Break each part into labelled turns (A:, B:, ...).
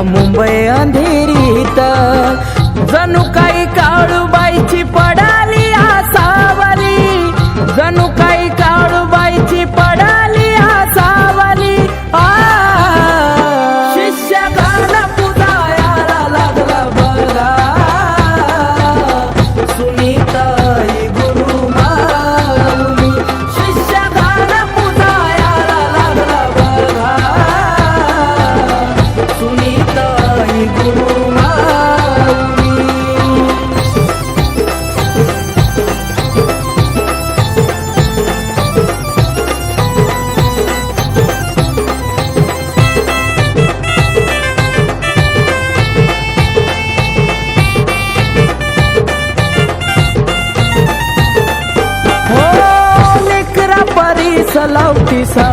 A: amor सलावतीसा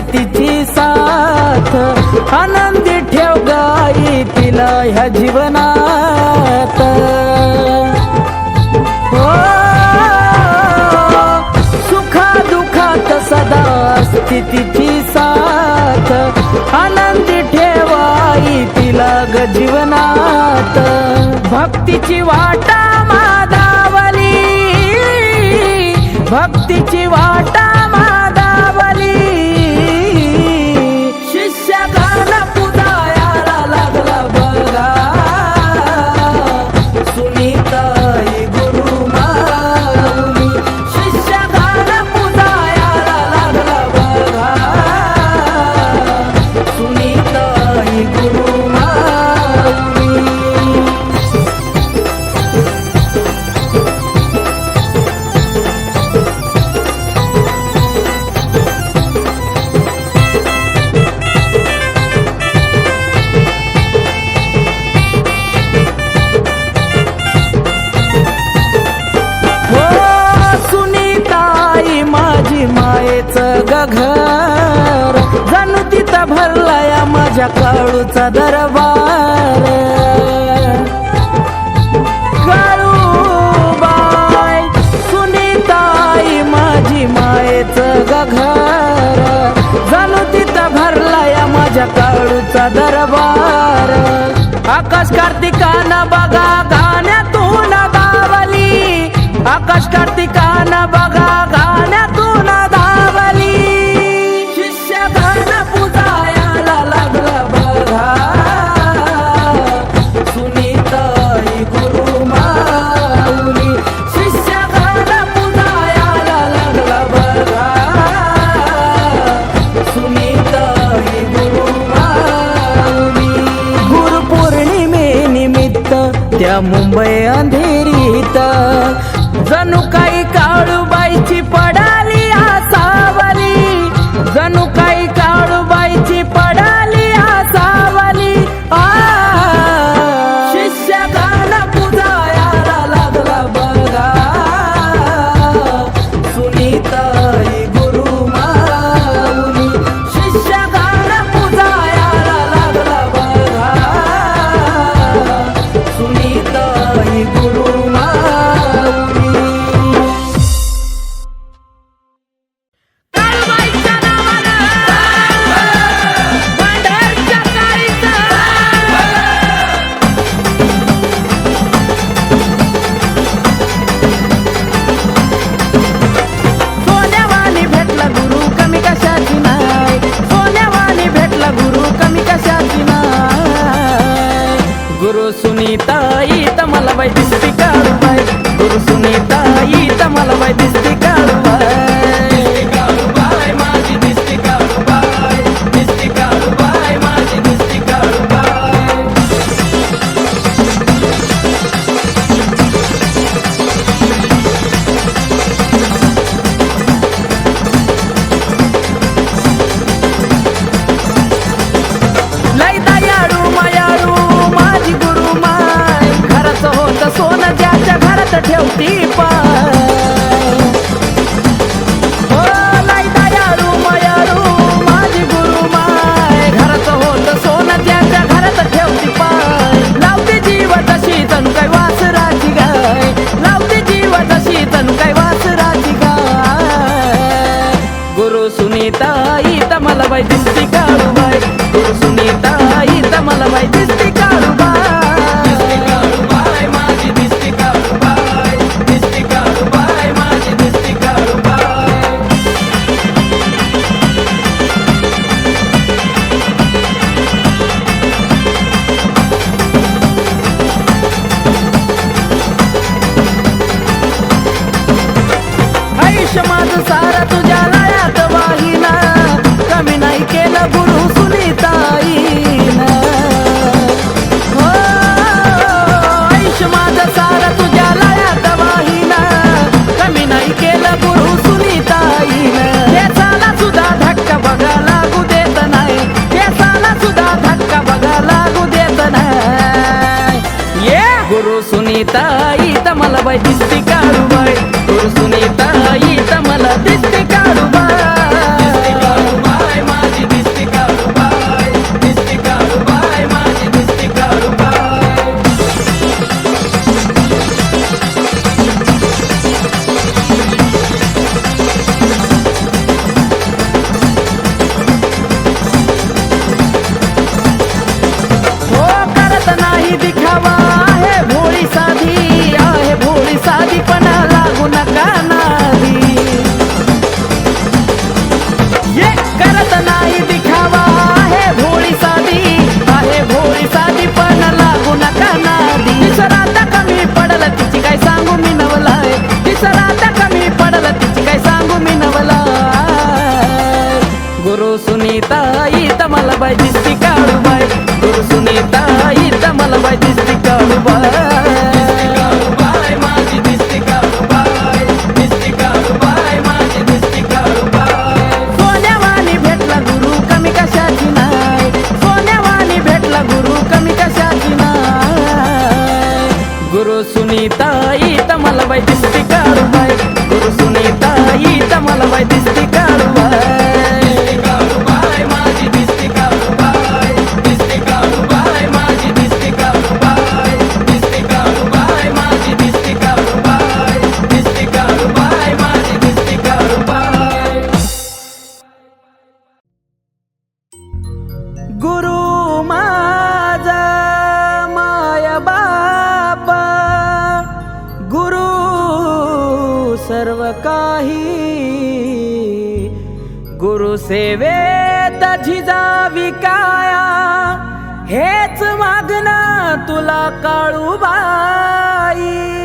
A: तिची साथ. आनंदी ठेव गाई तिला ह्या जीवनात. हो सुखा दुखात सदा असती तिची साथ. आनंदी ठेवाई तिला ग जीवनात. भक्तीची वाटा देवाचा दरबार. बाय सुनीताई माझी मायेच घर झालो तिथं भरला या माझ्या काळूचा दरबार. आकाश कार्तिकानं बघा गाण्यातून गावली आकाश कार्तिका त्या मुंबई अंधेरीत जणू काही ताई तमाला बाई दिसती दिसते काळूबाई सुनीता मला बाई दिसती का रुबाई गुरु सुनीता मला बाई दिसती हेच मागना तुला काळू बाई.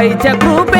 A: ওই যে গ্রুপে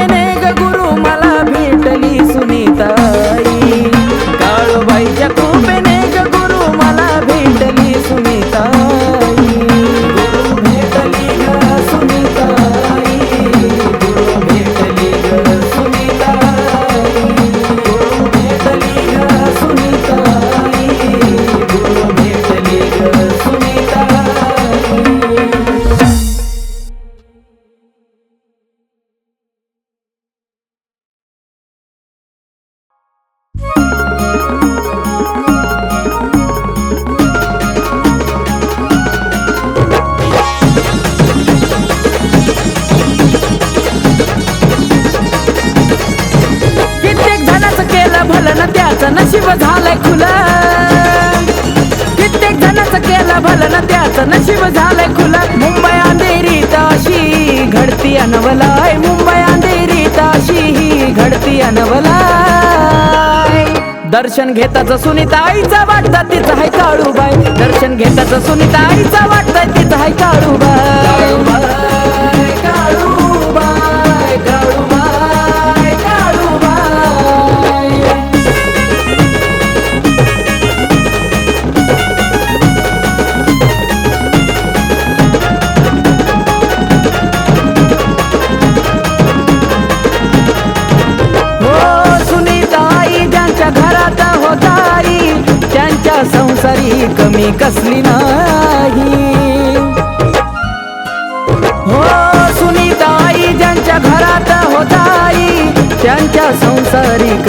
A: नशीब झालं खुलत मुंबई अंधेरी ताशी घडती अनवलाय मुंबई अंधेरी ताशी ही घडती अनवलाय दर्शन घेताच सुनीता आईचा वाटतं तिचा हाय काळूबाई. दर्शन घेताच सुनीता आईचा वाटतं तिचा हाय काळूबाई.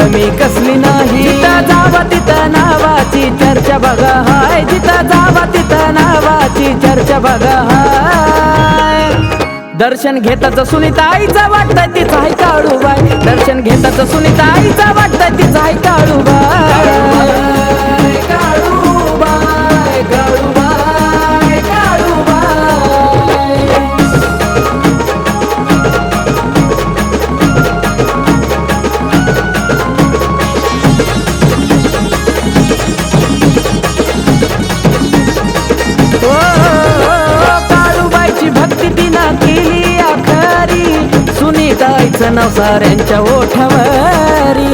A: कमी कसली नाही. तिथं जावा तिथं नावाची चर्चा बघा हाय. तिथं जावा तिथं नावाची चर्चा बघा हाय. दर्शन घेताच सुनीता आईचा वाटत तिचा आहे काळूबाई दर्शन घेताच सुनीता आईचा वाटत तिचा आहे काळू बाय काळू तुझं नाव साऱ्यांच्या ओठावरी.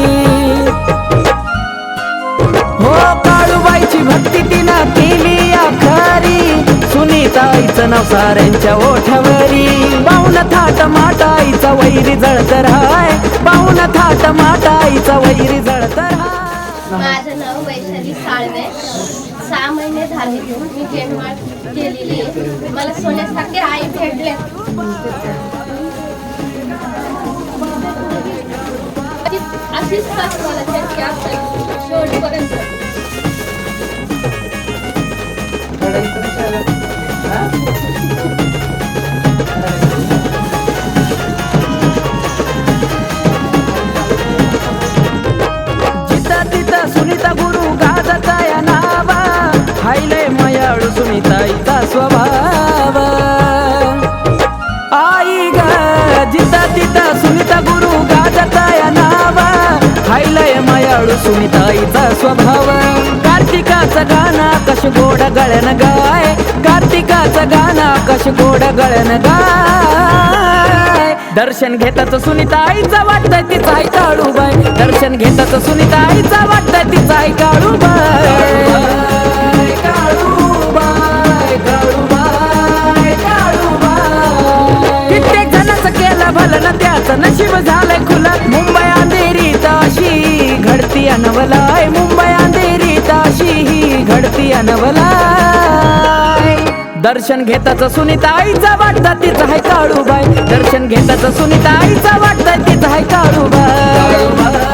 A: हो काळूबाईची भक्ती तिनं केली आखारी. सुनीताईचं नाव साऱ्यांच्या ओठावरी. पाहुण थाट माटाईचा वैरी जळतर हाय. पाहुण थाट माटाईचा वैरी जळतर हाय.
B: माझं नाव वैशाली साळवे. सहा महिने झाले मी जन्माळ केलेली मला सोन्यासारखे आई भेटले. अशीच पाठवायला चटकी आपल्याला शेवटपर्यंत
A: हा सुनीताईचा स्वभाव. कार्तिकाचं गाणं कश गोड गळण गाय. कार्तिकाचं गाणं कश गोड गळण गाय. दर्शन घेताच सुनीताईचा वाटतं तिचा आई काळू बाय दर्शन घेताच सुनीताईचा वाटतं तिचा आई काळू बाय काळू केलं भलं ना त्याचं नशीब झालं. घडती दर्शन घेताच सुनीता आईचा वाटता तिचा हाय काळूबाई. दर्शन घेताच सुनीता आईचा वाटता तिचा हाय काळूबाई.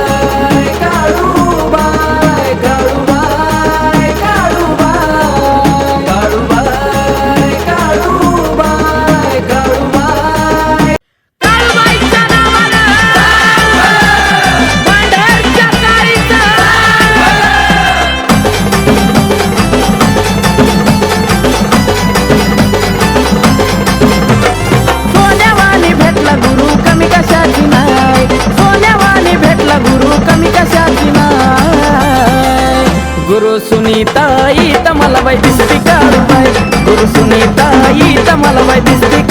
A: सुनीताई तमला बाई दिसती काळूबाई गुरु सुनीताई तमला बाई दिसती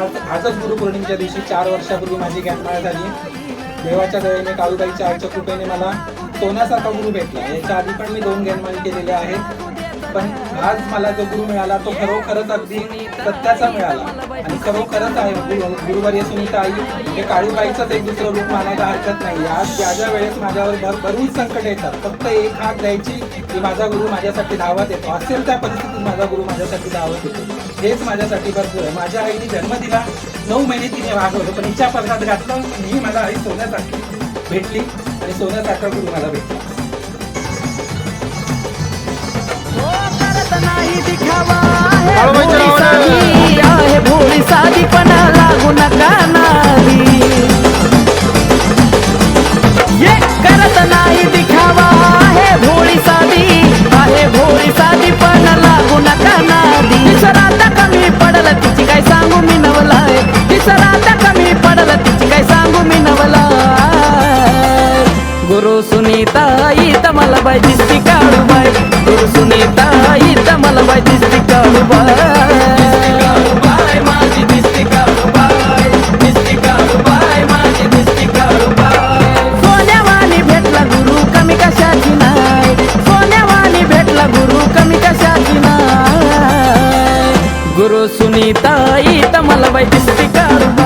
C: आज आजच गुरुपौर्णिमेच्या दिवशी चार वर्षापूर्वी माझी ज्ञानमाळ झाली. देवाच्या दयेने काळूबाईच्या आईच्या कृपेने मला सोन्यासारखा गुरु भेटला. याच्या आधी पण मी दोन ज्ञानमाळी केलेल्या आहेत. पण आज मला जो गुरु मिळाला तो खरोखरच अगदी सत्याचा मिळाला. खरोखरच आहे. गुरु- गुरुवर्य सुनीता आई हे काळूबाईचंच एक दुसरं रूप मानायला हरकत नाही. आज ज्या ज्या वेळेस माझ्यावर भर बरीच संकट येतात फक्त एक हात द्यायची की माझा गुरु माझ्यासाठी धावत येतो. असेल त्या परिस्थितीत माझा गुरु माझ्यासाठी धावत येतो. हेच माझ्यासाठी भरपूर आहे. माझ्या आईने जन्म दिला. नऊ महिने तिने वागवलं पण हिच्या पदरात घातलं. ही मला आई सोन्यासारखी भेटली आणि सोन्यासारखा गुरु मला भेटला.
A: हो करत नाही दिखावा. भोळी साधी लागू नका नादी ये करत नाही दिखावा आहे भोळी साधी आहे भोळी साधी पण लागू नका नादी तिसरात कमी पडल तिची काय सांगू मी नवलाय. तिसरात कमी पडल तिची काय सांगू मी नवलाय. इथं मला बाय दिसती काळू बाय गुरु सुनीता इत मला बाय दिसती काळू बाय नाय गुरु सुनीता इथं